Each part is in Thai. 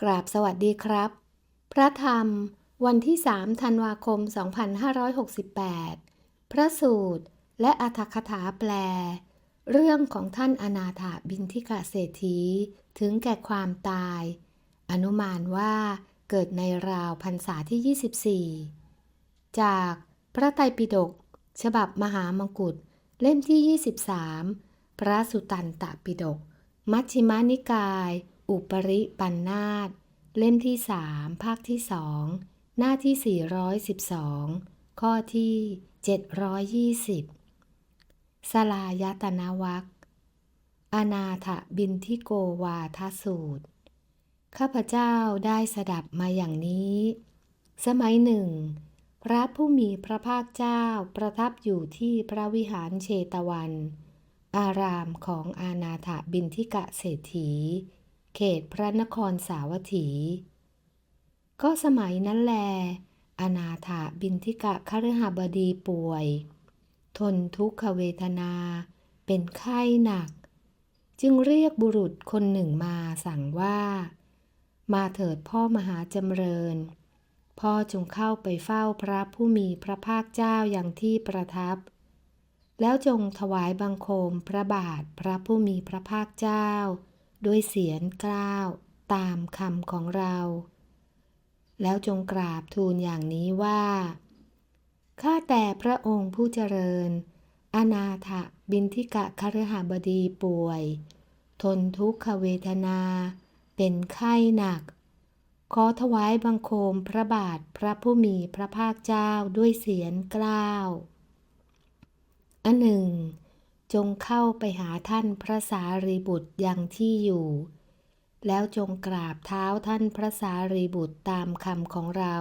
กราบสวัสดีครับ พระธรรม วันที่ 3 ธันวาคม 2568 พระสูตร และอัธกถาแปล เรื่องของท่านอนาถาบินทิกะเศรษฐี ถึงแก่ความตาย อนุมานว่าเกิดในราวพรรษาที่ 24 จากพระไตรปิฎกฉบับมหามงกุฎเล่มที่ 23 พระสุตันตปิฎกมัชฌิมานิกาย อุปริปันนาตเล่มที่3ภาคที่2หน้าที่ 412 ข้อที่ 720 สลายตนาวัคอนาถบินทิโกวาทสูตร ข้าพเจ้าได้สดับมาอย่างนี้ สมัยหนึ่ง พระผู้มีพระภาคเจ้าประทับอยู่ที่พระวิหารเชตวัน อารามของอาณาถบินทิกะเศรษฐี เขตพระนครสาวัตถี ก็สมัยนั้นแล อนาถาบินทิกะคฤหบดีป่วย ทนทุกขเวทนา เป็นไข้หนัก จึงเรียกบุรุษคนหนึ่งมาสั่งว่า มาเถิดพ่อมหาจำเริญ พ่อจงเข้าไปเฝ้าพระผู้มีพระภาคเจ้าอย่างที่ประทับแล้วจงถวายบังคมพระบาทพระผู้มีพระภาคเจ้า ด้วยเสียงกล้าวตามคำของเรา แล้วจงกราบทูลอย่างนี้ว่า ข้าแต่พระองค์ผู้เจริญ อนาถบินทิกะคฤหบดีป่วย ทนทุกขเวทนา เป็นไข้หนัก ขอถวายบังคมพระบาทพระผู้มีพระภาคเจ้าด้วยเสียงกล้าวอันหนึ่ง จงเข้าไปหาท่านพระสารีบุตรยังที่อยู่ แล้วจงกราบเท้าท่านพระสารีบุตรตามคำของเรา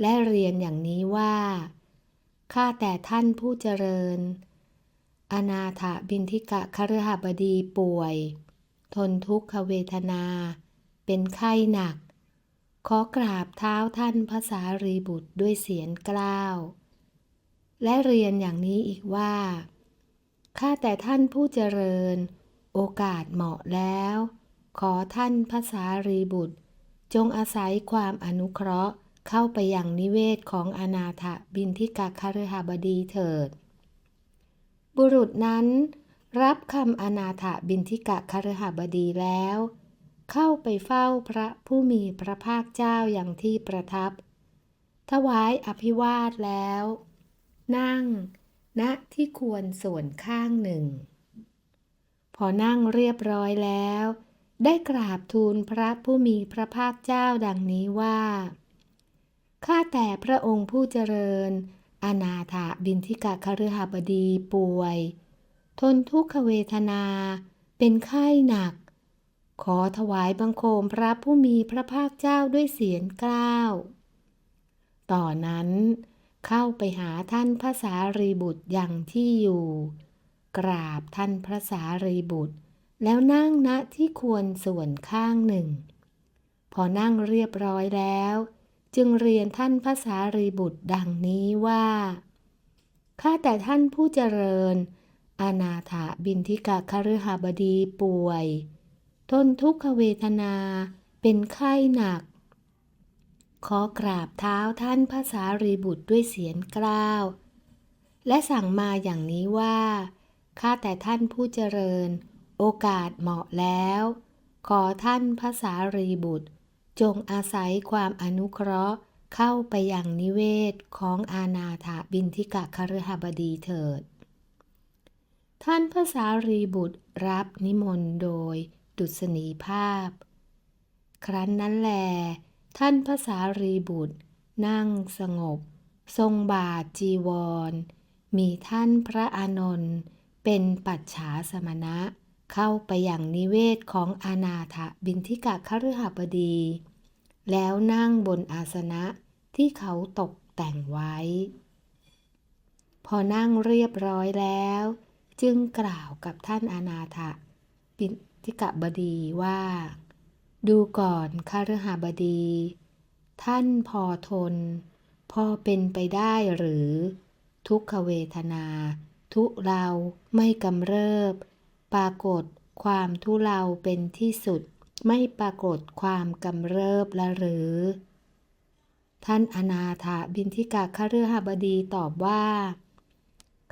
และเรียนอย่างนี้ว่า ข้าแต่ท่านผู้เจริญ อนาถบินทิกะคฤหบดีป่วย ทนทุกขเวทนา เป็นไข้หนัก ขอกราบเท้าท่านพระสารีบุตรด้วยเสียงกล้าว และเรียนอย่างนี้อีกว่า ข้าแต่ท่านผู้เจริญ โอกาสเหมาะแล้ว ขอท่านพระสารีบุตร จงอาศัยความอนุเคราะห์เข้าไปยังนิเวศของอนาถบินทิกาคฤหบดีเถิด บุรุษนั้นรับคำอนาถบินทิกะคฤหบดีแล้ว เข้าไปเฝ้าพระผู้มีพระภาคเจ้าอย่างที่ประทับ ถวายอภิวาทแล้ว นั่ง ณที่ควรส่วนข้างหนึ่ง พอนั่งเรียบร้อยแล้ว ได้กราบทูลพระผู้มีพระภาคเจ้าดังนี้ว่า ข้าแต่พระองค์ผู้เจริญ อนาถาบินทิกะคฤหบดีป่วย ทนทุกขเวทนา เป็นไข้หนัก ขอถวายบังคมพระผู้มีพระภาคเจ้าด้วยเสียงกล้าว ต่อนนั้น เข้าไปหาท่านพระสารีบุตรอย่างที่อยู่ กราบท่านพระสารีบุตร แล้วนั่งณที่ควรส่วนข้างหนึ่ง พอนั่งเรียบร้อยแล้ว จึงเรียนท่านพระสารีบุตรดังนี้ว่าข้าแต่ท่านผู้เจริญอนาถาบินทิกะคฤหบดีป่วย ทนทุกขเวทนาเป็นไข้หนัก ขอกราบเท้าท่านพระสารีบุตรด้วยเสียงกล้าว และสั่งมาอย่างนี้ว่า ข้าแต่ท่านผู้เจริญ โอกาสเหมาะแล้ว ขอท่านพระสารีบุตร จงอาศัยความอนุเคราะห์เข้าไปยังนิเวศของอาณาถาบินทิกะคฤหบดีเถิด ท่านพระสารีบุตรรับนิมนต์โดยดุษณีภาพ ครั้นนั้นแล ท่านพระสารีบุตร นั่งสงบ ทรงบาทจีวร มีท่านพระอานนท์เป็นปัจฉาสมณะ เข้าไปอย่างนิเวศของอาณาถบินทิกะคฤหบดี แล้วนั่งบนอาสนะที่เขาตกแต่งไว้ พอนั่งเรียบร้อยแล้ว จึงกล่าวกับท่านอนาถบินทิกะบดีว่า ดูก่อนคฤหบดี ท่านพอทน พอเป็นไปได้หรือ ทุกขเวทนา ทุเราไม่กำเริบ ปรากฏความทุเลาเป็นที่สุด ไม่ปรากฏความกำเริบละหรือ ท่านอนาถาบินทิกาคฤหบดีตอบว่า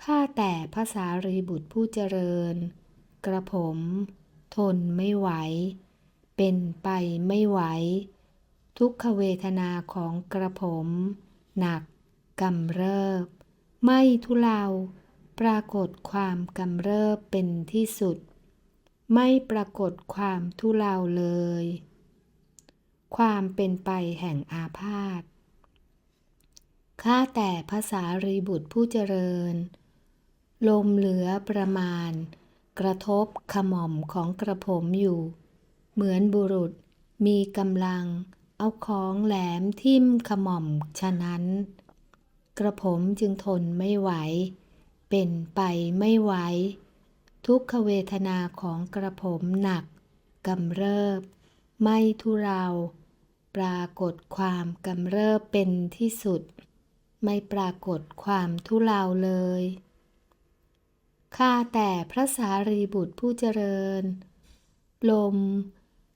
ข้าแต่พระสารีบุตรผู้เจริญ กระผม ทนไม่ไหว เป็นไปไม่ไหว ทุกขเวทนาของกระผม หนักกำเริบ ไม่ทุเลาปรากฏความกำเริบเป็นที่สุด ไม่ปรากฏความทุเลาเลย ความเป็นไปแห่งอาพาธข้าแต่พระสารีบุตรผู้เจริญ ลมเหลือประมาณ กระทบขม่อมของกระผมอยู่ เหมือนบุรุษมีกำลัง เอาของแหลมทิ่มขม่อมฉะนั้น กระผมจึงทนไม่ไหว เป็นไปไม่ไหว ทุกขเวทนาของกระผมหนักกำเริบ ไม่ทุเรา ปรากฏความกำเริบเป็นที่สุด ไม่ปรากฏความทุเลาเลยข้าแต่พระสารีบุตรผู้เจริญ ลม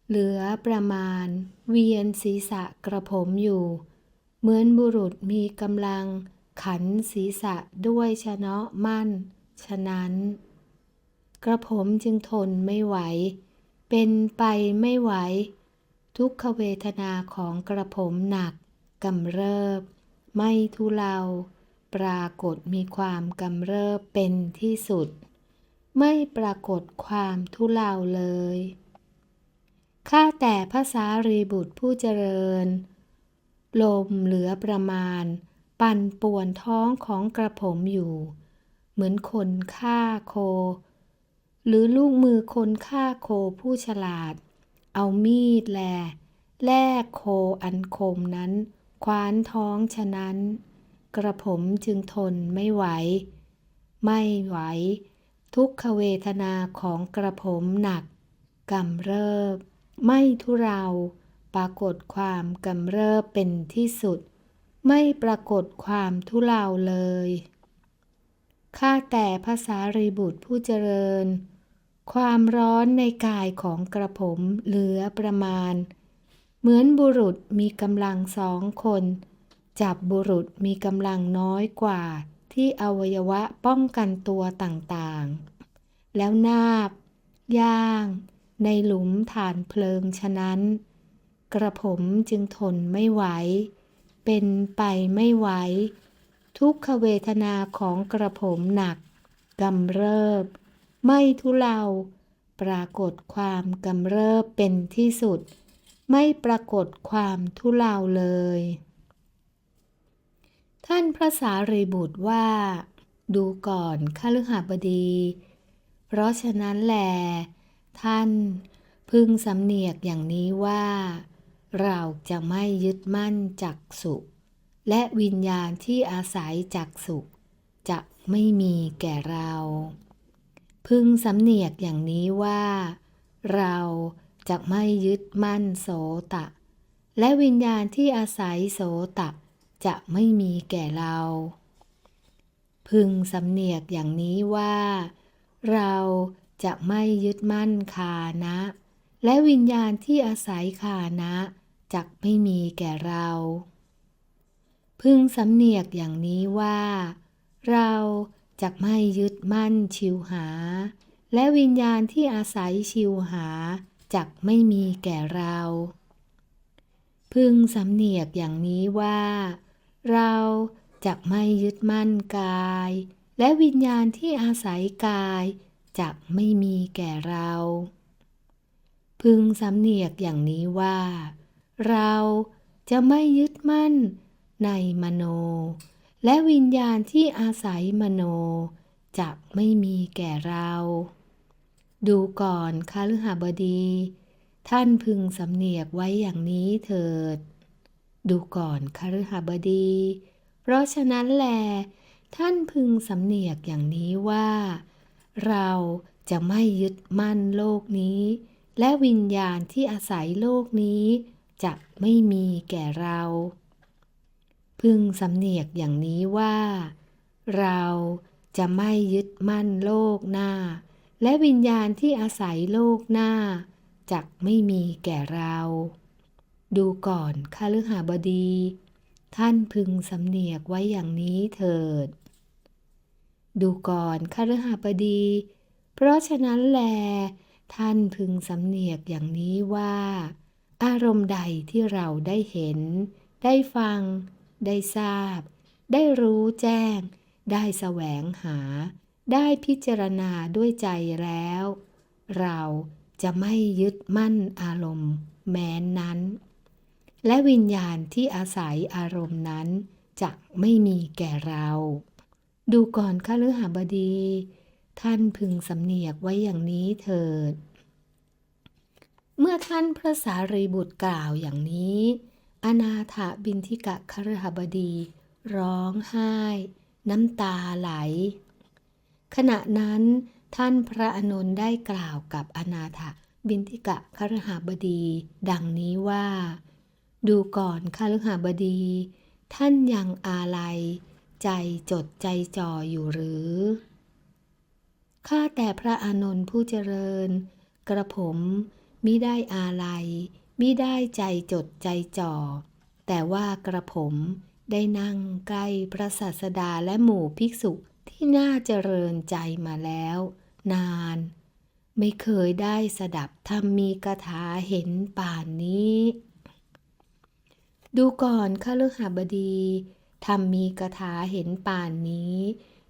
เหลือประมาณ เวียนศีรษะกระผมอยู่ เหมือนบุรุษมีกำลังขันศีรษะด้วยชะเนาะมั่น ฉะนั้น กระผมจึงทนไม่ไหว เป็นไปไม่ไหว ทุกขเวทนาของกระผมหนักกำเริบ ไม่ทุเลาปรากฏมีความกำเริบเป็นที่สุด ไม่ปรากฏความทุเลาเลย ข้าแต่พระสารีบุตรผู้เจริญ ลมเหลือประมาณ ปั่นป่วนท้องของกระผมอยู่ เหมือนคนฆ่าโค หรือลูกมือคนฆ่าโคผู้ฉลาด เอามีดแล แลกโคอันคมนั้น คว้านท้องฉะนั้น กระผมจึงทนไม่ไหว ไม่ไหว ทุกขเวทนาของกระผมหนักกำเริบ ไม่ทุเรา ปรากฏความกำเริบเป็นที่สุด ไม่ปรากฏความทุเลาเลย ข้าแต่พระสารีบุตรผู้เจริญ ความร้อนในกายของกระผมเหลือประมาณ เหมือนบุรุษมีกำลังสองคน จับบุรุษมีกำลังน้อยกว่าที่อวัยวะป้องกันตัวต่างๆ แล้วนาบ ย่าง ในหลุมฐานเพลิงฉะนั้น กระผมจึงทนไม่ไหว เป็นไปไม่ไหว ทุกขเวทนาของกระผมหนักกำเริบ ไม่ทุเลา ปรากฏความกำเริบเป็นที่สุด ไม่ปรากฏความทุเลาเลย ท่านพระสารีบุตรว่า ดูก่อนข้าลึหบดี เพราะฉะนั้นแหละ ท่าน พึงสำเนียกอย่างนี้ว่า เราจะไม่ยึดมั่นจักสุและวิญญาณที่อาศัยจักสุจะไม่มีแก่เรา พึงสำเนียกอย่างนี้ว่า เราจะไม่ยึดมั่นโสตะ และวิญญาณที่อาศัยโสตะจะไม่มีแก่เรา พึงสำเนียกอย่างนี้ว่า เรา จะไม่ยึดมั่นคานะ และวิญญาณที่อาศัยคานะจักไม่มีแก่เรา พึงสำเนียกอย่างนี้ว่า เราจะไม่ยึดมั่นชิวหา และวิญญาณที่อาศัยชิวหาจักไม่มีแก่เรา พึงสำเนียกอย่างนี้ว่า เราจะไม่ยึดมั่นกาย และวิญญาณที่อาศัยกาย จักไม่มีแก่เรา พึงสำเนียกอย่างนี้ว่า เราจะไม่ยึดมั่นในมโน และวิญญาณที่อาศัยมโนจักไม่มีแก่เรา ดูก่อนคาลืหบดี ท่านพึงสำเนียกไว้อย่างนี้เถิด ดูก่อนคาลืหบดี เพราะฉะนั้นแล ท่านพึงสำเนียกอย่างนี้ว่า เราจะไม่ยึดมั่นโลกนี้ และวิญญาณที่อาศัยโลกนี้ จะไม่มีแก่เรา พึงสำเนียกอย่างนี้ว่า เราจะไม่ยึดมั่นโลกหน้า และวิญญาณที่อาศัยโลกหน้าจักไม่มีแก่เรา ดูก่อนข้าลือหาบดี ท่านพึงสำเนียกไว้อย่างนี้เถิด ดูก่อนข้าลือหบดี เพราะฉะนั้นแล ท่านพึงสำเนียกอย่างนี้ว่า อารมณ์ใดที่เราได้เห็น ได้ฟัง ได้ทราบ ได้รู้แจ้ง ได้แสวงหา ได้พิจารณาด้วยใจแล้ว เราจะไม่ยึดมั่นอารมณ์แม้นนั้น และวิญญาณที่อาศัยอารมณ์นั้นจะไม่มีแก่เรา ดูก่อนข้าลือหบดี ท่านพึงสำเนียกไว้อย่างนี้เถิด เมื่อท่านพระสารีบุตรกล่าวอย่างนี้ อนาถบินทิกะคฤหบดี ร้องไห้ น้ำตาไหล ขณะนั้นท่านพระอานนได้กล่าวกับอนาถบินทิกะคฤหบดี ดังนี้ว่า ดูก่อนคฤหบดี ท่านยังอาลัย ใจจดใจจ่ออยู่หรือ ข้าแต่พระอานนท์ผู้เจริญ กระผมมิได้อาลัยมิได้ใจจดใจจ่อ แต่ว่ากระผมได้นั่งใกล้พระศาสดาและหมู่ภิกษุที่น่าเจริญใจมาแล้ว นาน ไม่เคยได้สดับธรรมมีกถาเห็นป่านนี้ ดูก่อนข้าลือหบดี ธรรมมีกถาเห็นป่านนี้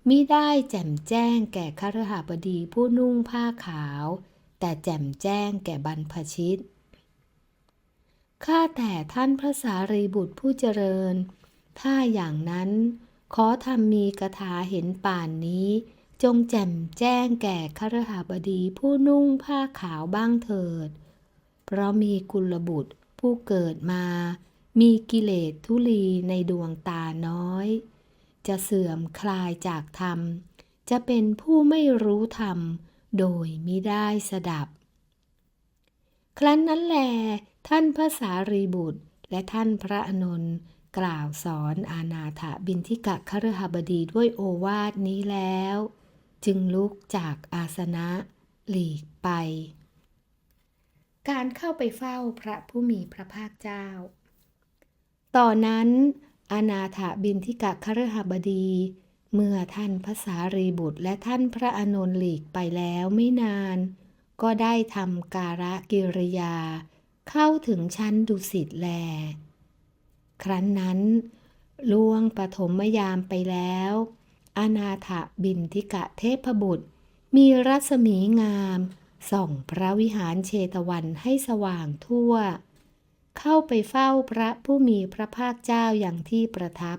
มิได้แจ่มแจ้งแก่ข้าลือหบดีผู้นุ่งผ้าขาว แต่แจ่มแจ้งแก่บรรพชิต ข้าแต่ท่านพระสารีบุตรผู้เจริญ ถ้าอย่างนั้น ขอทำมีกถาเห็นป่านนี้ จงแจ่มแจ้งแก่คฤหบดีผู้นุ่งผ้าขาวบ้างเถิด เพราะมีกุลบุตรผู้เกิดมา มีกิเลสทุลีในดวงตาน้อย จะเสื่อมคลายจากธรรม จะเป็นผู้ไม่รู้ธรรม โดยมิได้สดับ ครั้นนั้นแล ท่านพระสารีบุตรและท่านพระอนนท์กล่าวสอนอานาถบินทิกะคฤหบดีด้วยโอวาทนี้แล้ว จึงลุกจากอาสนะหลีกไป การเข้าไปเฝ้าพระผู้มีพระภาคเจ้า ต่อนนั้นอานาถบินทิกะคฤหบดี เมื่อท่านพระสารีบุตรและท่านพระอานนท์หลีกไปแล้วไม่นาน ก็ได้ทำการะกิริยา เข้าถึงชั้นดุสิตแล ครั้นนั้นล่วงปฐมยามไปแล้ว อนาถบินทิกะเทพบุตร มีรัศมีงาม ส่องพระวิหารเชตวันให้สว่างทั่ว เข้าไปเฝ้าพระผู้มีพระภาคเจ้าอย่างที่ประทับ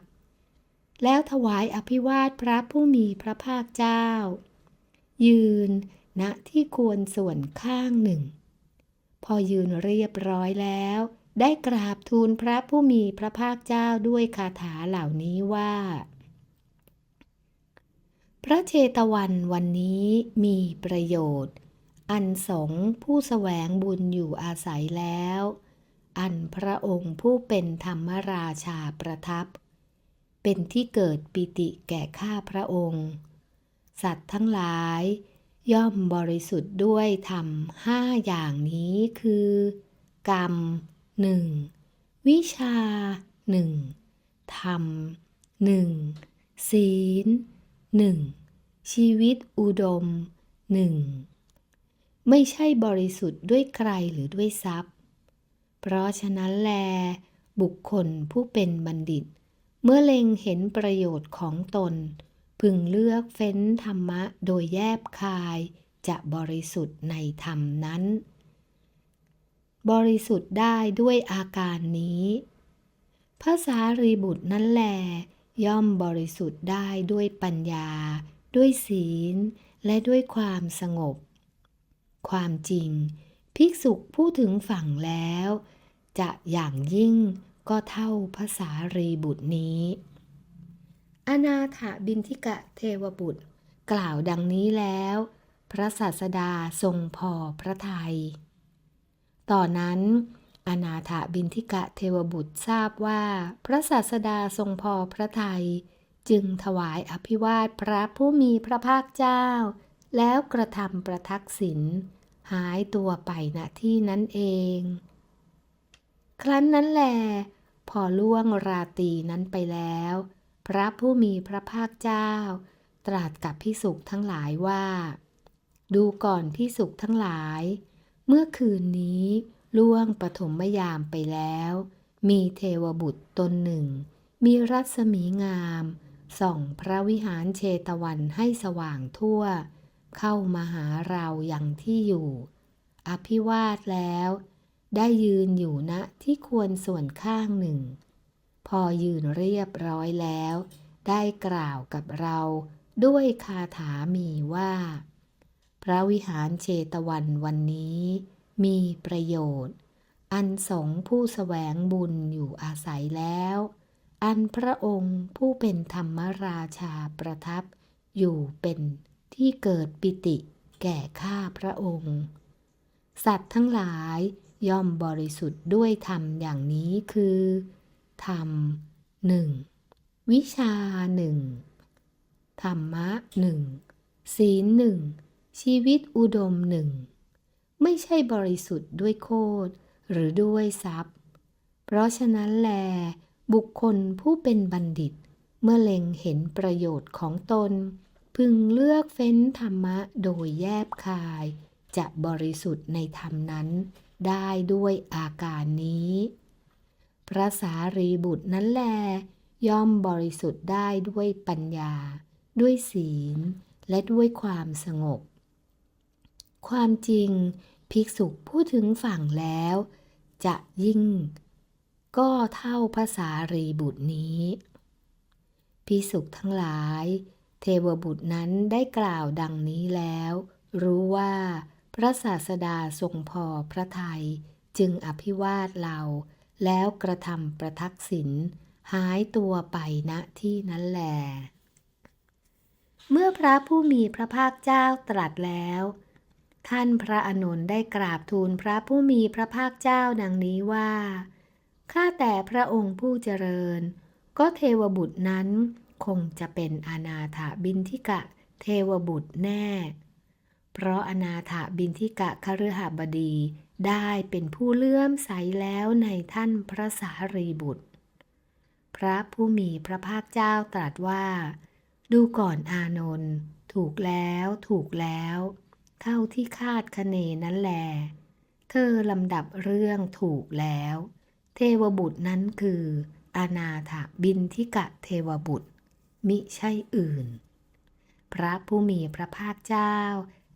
แล้วถวายอภิวาทพระผู้มีพระภาคเจ้า ยืนณที่ควรส่วนข้างหนึ่ง พอยืนเรียบร้อยแล้ว ได้กราบทูลพระผู้มีพระภาคเจ้าด้วยคาถาเหล่านี้ว่า พระเชตวันวันนี้มีประโยชน์ อันสงผู้แสวงบุญอยู่อาศัยแล้ว อันพระองค์ผู้เป็นธรรมราชาประทับ เป็นที่เกิดปิติแก่ข้าพระองค์ สัตว์ทั้งหลาย ย่อมบริสุทธิ์ด้วยธรรมห้าอย่างนี้คือ กรรมหนึ่งวิชาหนึ่งธรรมหนึ่งศีลหนึ่งชีวิตอุดมหนึ่งไม่ใช่บริสุทธิ์ด้วยใครหรือด้วยทรัพย์ เพราะฉะนั้นแล บุคคลผู้เป็นบัณฑิต เมื่อเล็งเห็นประโยชน์ของตน พึงเลือกเฟ้นธรรมะโดยแยบคาย จะบริสุทธิ์ในธรรมนั้น บริสุทธิ์ได้ด้วยอาการนี้ภาษารีบุตรนั้นแล ย่อมบริสุทธิ์ได้ด้วยปัญญา ด้วยศีล และด้วยความสงบ ความจริง ภิกษุผู้ถึงฝั่งแล้ว จะอย่างยิ่งก็เท่าภาษารีบุตรนี้ อนาถบินทิกะเทวบุตร กล่าวดังนี้แล้ว พระศาสดาทรงพอพระทยัยต่อนนั้นอนาถบินทิกะเทวบุตรทราบว่า พระศาสดาทรงพอพระทยัยจึงถวายอภิวาทพระผู้มีพระภาคเจ้า แล้วกระทำประทักษิณ หายตัวไปณที่นั้นเอง ครั้นนั้นแหลพอล่วงราตรีนั้นไปแล้ว พระผู้มีพระภาคเจ้า ตรัสกับพิสุทั้งหลายว่า ดูก่อนพิสุทั้งหลาย เมื่อคืนนี้ล่วงปฐมยามไปแล้ว มีเทวบุตรตนหนึ่ง มีรัศมีงาม ส่องพระวิหารเชตวันให้สว่างทั่ว เข้ามาหาเราอย่างที่อยู่ อภิวาทแล้ว ได้ยืนอยู่ณที่ควรส่วนข้างหนึ่ง พอยืนเรียบร้อยแล้ว ได้กล่าวกับเราด้วยคาถามีว่า พระวิหารเชตวันวันนี้ มีประโยชน์ อันสงผู้แสวงบุญอยู่อาศัยแล้ว อันพระองค์ผู้เป็นธรรมราชาประทับอยู่เป็น ที่เกิดปิติแก่ข้าพระองค์ สัตว์ทั้งหลายย่อมบริสุทธิ์ด้วยธรรมอย่างนี้คือ ธรรมหนึ่งวิชาหนึ่งธรรมะหนึ่งศีลหนึ่งชีวิตอุดมหนึ่งไม่ใช่บริสุทธิ์ด้วยโคดหรือด้วยทรัพย์ เพราะฉะนั้นแล บุคคลผู้เป็นบัณฑิต เมื่อเล็งเห็นประโยชน์ของตน พึงเลือกเฟ้นธรรมะโดยแยบคาย จะบริสุทธิ์ในธรรมนั้น ได้ด้วยอาการนี้ พระสารีบุตรนั้นแล ย่อมบริสุทธิ์ได้ด้วยปัญญา ด้วยศีล และด้วยความสงบ ความจริง ภิกษุพูดถึงฝั่งแล้ว จะยิ่ง ก็เท่าภาษารีบุตรนี้ ภิกษุทั้งหลาย เทวบุตรนั้นได้กล่าวดังนี้แล้ว รู้ว่าพระศาสดาทรงพอพระทัยจึงอภิวาทเรา แล้วกระทำประทักษิณหายตัวไปณที่นั้นแล เมื่อพระผู้มีพระภาคเจ้าตรัสแล้ว ท่านพระอานนได้กราบทูลพระผู้มีพระภาคเจ้าดังนี้ว่า ข้าแต่พระองค์ผู้เจริญ ก็เทวบุตรนั้น คงจะเป็นอนาถบินทิกะเทวบุตรแน่ เพราะอนาถบินทิกะคฤหบดีได้เป็นผู้เลื่อมใสแล้วในท่านพระสารีบุตร พระผู้มีพระภาคเจ้าตรัสว่า ดูก่อนอานนท์ถูกแล้วถูกแล้ว เท่าที่คาดคะเนนั้นแล เธอลำดับเรื่องถูกแล้ว เทวบุตรนั้นคือ อนาถบินทิกะเทวบุตร มิใช่อื่น พระผู้มีพระภาคเจ้า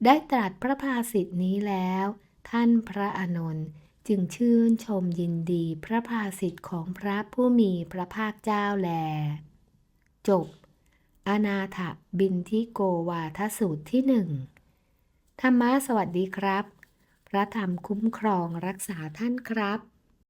ได้ตรัสพระภาสิทธินี้แล้ว ท่านพระอานนท์จึงชื่นชมยินดีพระภาสิทธิ์ของพระผู้มีพระภาคเจ้าแล จบ อนาถบินทิโกวาทสูตรที่หนึ่งธรรมะสวัสดีครับ พระธรรมคุ้มครองรักษาท่านครับ